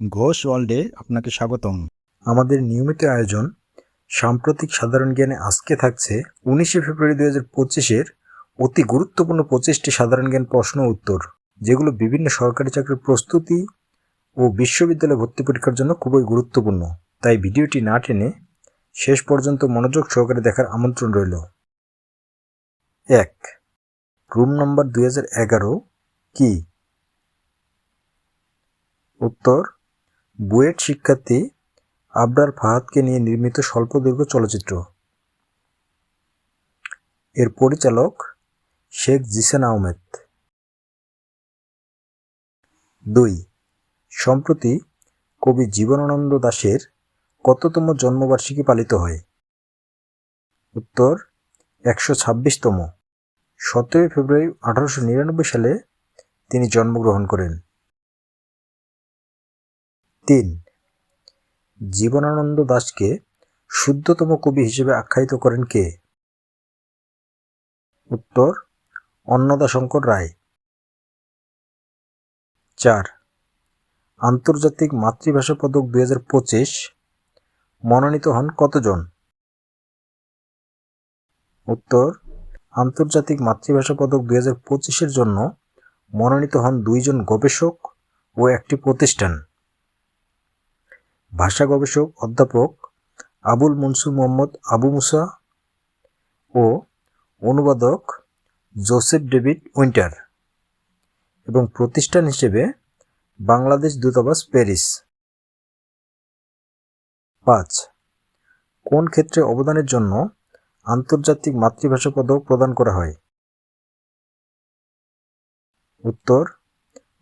ঘোষ ওয়ার্ল্ডে আপনাকে স্বাগতম। আমাদের নিয়মিত আয়োজন সাম্প্রতিক সাধারণ জ্ঞানে আজকে থাকছে উনিশে ফেব্রুয়ারি দু হাজার পঁচিশের অতি গুরুত্বপূর্ণ পঁচিশটি সাধারণ জ্ঞান প্রশ্ন উত্তর, যেগুলো বিভিন্ন সরকারি চাকরির প্রস্তুতি ও বিশ্ববিদ্যালয় ভর্তি পরীক্ষার জন্য খুবই গুরুত্বপূর্ণ। তাই ভিডিওটি না টেনে শেষ পর্যন্ত মনোযোগ সহকারে দেখার আমন্ত্রণ রইল। এক, রুম নম্বর দুই হাজার এগারো কি? উত্তর বুয়েট শিক্ষার্থী আবরার ফাহাদকে নিয়ে নির্মিত স্বল্পদৈর্ঘ্য চলচ্চিত্র। এর পরিচালক শেখ জিসান আহমেদ। দুই, সম্প্রতি কবি জীবনানন্দ দাশের কততম জন্মবার্ষিকী পালিত হয়? উত্তর, একশো ছাব্বিশতম। সতেরোই ফেব্রুয়ারি আঠারোশো নিরানব্বই সালে তিনি জন্মগ্রহণ করেন। তিন। জীবনানন্দ দাশকে শুদ্ধতম কবি হিসেবে আখ্যায়িত করেন কে? উত্তর, অন্নদাশঙ্কর রায়। চার। আন্তর্জাতিক মাতৃভাষা পদক দুই হাজার পঁচিশ, মনোনীত হন কতজন? উত্তর, আন্তর্জাতিক মাতৃভাষা পদক দুই হাজার পঁচিশের জন্য মনোনীত হন দুইজন গবেষক ও একটি প্রতিষ্ঠান। ভাষা গবেষক অধ্যাপক আবুল মনসুর মোহাম্মদ আবু মুসা ও অনুবাদক জোসেফ ডেভিড উইন্টার এবং প্রতিষ্ঠান হিসেবে বাংলাদেশ দূতাবাস প্যারিস। পাঁচ, কোন ক্ষেত্রে অবদানের জন্য আন্তর্জাতিক মাতৃভাষা পদক প্রদান করা হয়? উত্তর,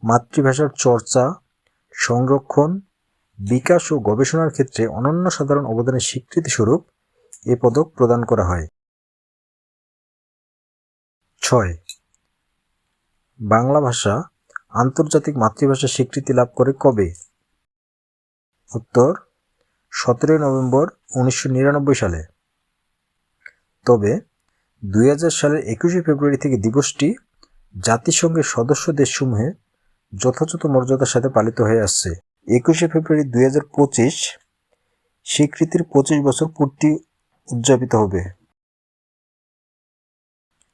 মাতৃভাষার চর্চা, সংরক্ষণ বিকাশ ও গবেষণার ক্ষেত্রে অনন্য সাধারণ অবদানের স্বীকৃতিস্বরূপ এ পদক প্রদান করা হয়। ছয়। বাংলা ভাষা আন্তর্জাতিক মাতৃভাষা স্বীকৃতি লাভ করে কবে? উত্তর, সতেরোই নভেম্বর উনিশশো নিরানব্বই সালে। তবে দুই হাজার সালের একুশে ফেব্রুয়ারি থেকে দিবসটি জাতিসংঘের সদস্য দেশসমূহে যথাযথ মর্যাদার সাথে পালিত হয়ে আসছে। একুশে ফেব্রুয়ারি দুই হাজার পঁচিশ স্বীকৃতির পঁচিশ বছর পূর্তি উদযাপিত হবে।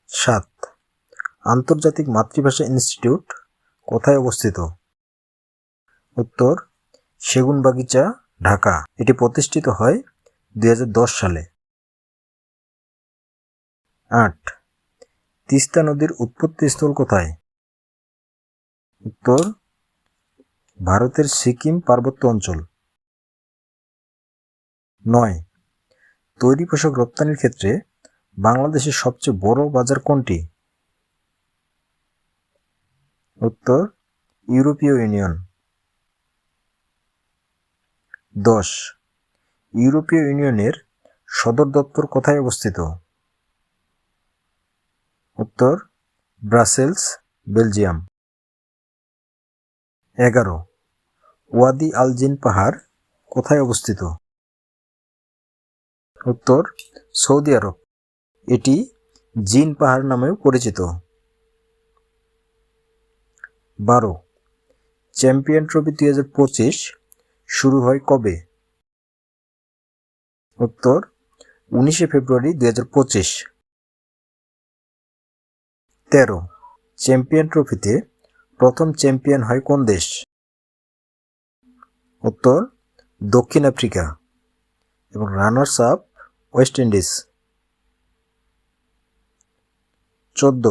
সাত, আন্তর্জাতিক মাতৃভাষা ইনস্টিটিউট কোথায় অবস্থিত? উত্তর, সেগুনবাগিচা, ঢাকা। এটি প্রতিষ্ঠিত হয় দুই হাজার দশ সালে। আট, তিস্তা নদীর উৎপত্তিস্থল কোথায়? উত্তর ভারতের সিকিম পার্বত্য অঞ্চল। নয়। তৈরি পোশাক রপ্তানির ক্ষেত্রে বাংলাদেশের সবচেয়ে বড় বাজার কোনটি? উত্তর, ইউরোপীয় ইউনিয়ন। দশ। ইউরোপীয় ইউনিয়নের সদর দপ্তর কোথায় অবস্থিত? উত্তর, ব্রাসেলস, বেলজিয়াম। এগারো। ওয়াদি আলজিন পাহাড় কোথায় অবস্থিত? উত্তর, সৌদি আরব। এটি জিন পাহাড় নামেও পরিচিত। বারো, চ্যাম্পিয়ন ট্রফি দুই হাজার পঁচিশ শুরু হয় কবে? উত্তর, উনিশে ফেব্রুয়ারি দুই হাজার পঁচিশ। তেরো, চ্যাম্পিয়ন ট্রফিতে প্রথম চ্যাম্পিয়ন হয় কোন দেশ? উত্তর, দক্ষিণ আফ্রিকা এবং রানার্স আপ ওয়েস্ট ইন্ডিজ। চোদ্দ,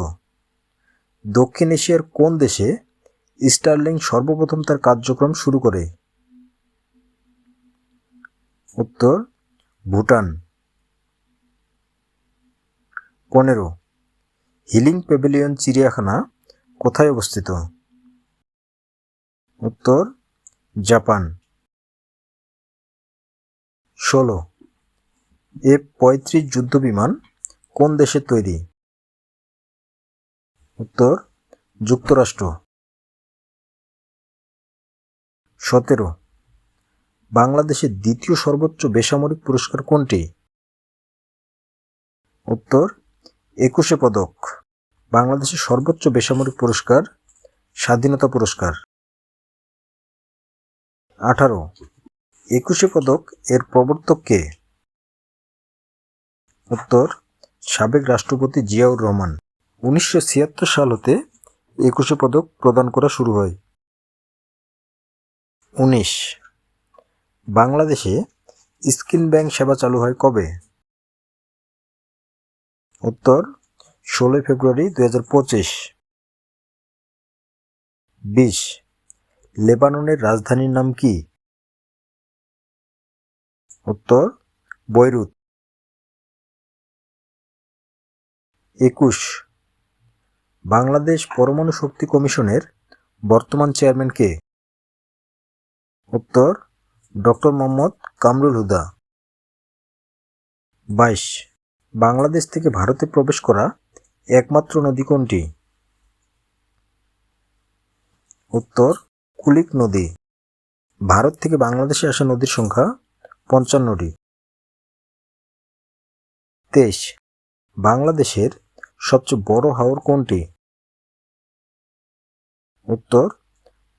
দক্ষিণ এশিয়ার কোন দেশে স্টার্লিং সর্বপ্রথম তার কার্যক্রম শুরু করে? উত্তর, ভুটান। পনেরো, হিলিং প্যাভিলিয়ন চিড়িয়াখানা কোথায় অবস্থিত? উত্তর, জাপান। ষোলো। এফ পঁয়ত্রিশ যুদ্ধ বিমান কোন দেশের তৈরি? উত্তর, যুক্তরাষ্ট্র। সতেরো। বাংলাদেশের দ্বিতীয় সর্বোচ্চ বেসামরিক পুরস্কার কোনটি? উত্তর, একুশে পদক। বাংলাদেশের সর্বোচ্চ বেসামরিক পুরস্কার স্বাধীনতা পুরস্কার। আঠারো। একুশে পদক এর প্রবর্তক কে? উত্তর, সাবেক রাষ্ট্রপতি জিয়াউর রহমান। উনিশশো ছিয়াত্তর সাল হতে একুশে পদক প্রদান করা শুরু হয়। উনিশ, বাংলাদেশে স্কিন ব্যাংক সেবা চালু হয় কবে? উত্তর, ষোলোই ফেব্রুয়ারি দুই হাজার পঁচিশ। বিশ, লেবাননের রাজধানীর নাম কি? উত্তর, বৈরুত। একুশ। বাংলাদেশ পরমাণু শক্তি কমিশনের বর্তমান চেয়ারম্যান কে? উত্তর, ডক্টর মোহাম্মদ কামরুল হুদা। বাইশ। বাংলাদেশ থেকে ভারতে প্রবেশ করা একমাত্র নদী কোনটি? উত্তর, কুলিক নদী। ভারত থেকে বাংলাদেশে আসা নদীর সংখ্যা পঞ্চান্নটি। তেইশ, বাংলাদেশের সবচেয়ে বড় হাওর কোনটি? উত্তর,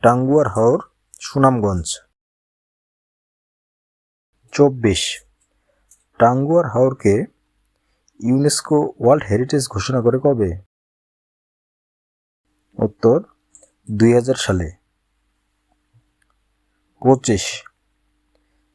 টাঙ্গুয়ার হাওর, সুনামগঞ্জ। চব্বিশ, টাঙ্গুয়ার হাওরকে ইউনেস্কো ওয়ার্ল্ড হেরিটেজ ঘোষণা করে কবে? উত্তর, দুই হাজার সালে। পঁচিশ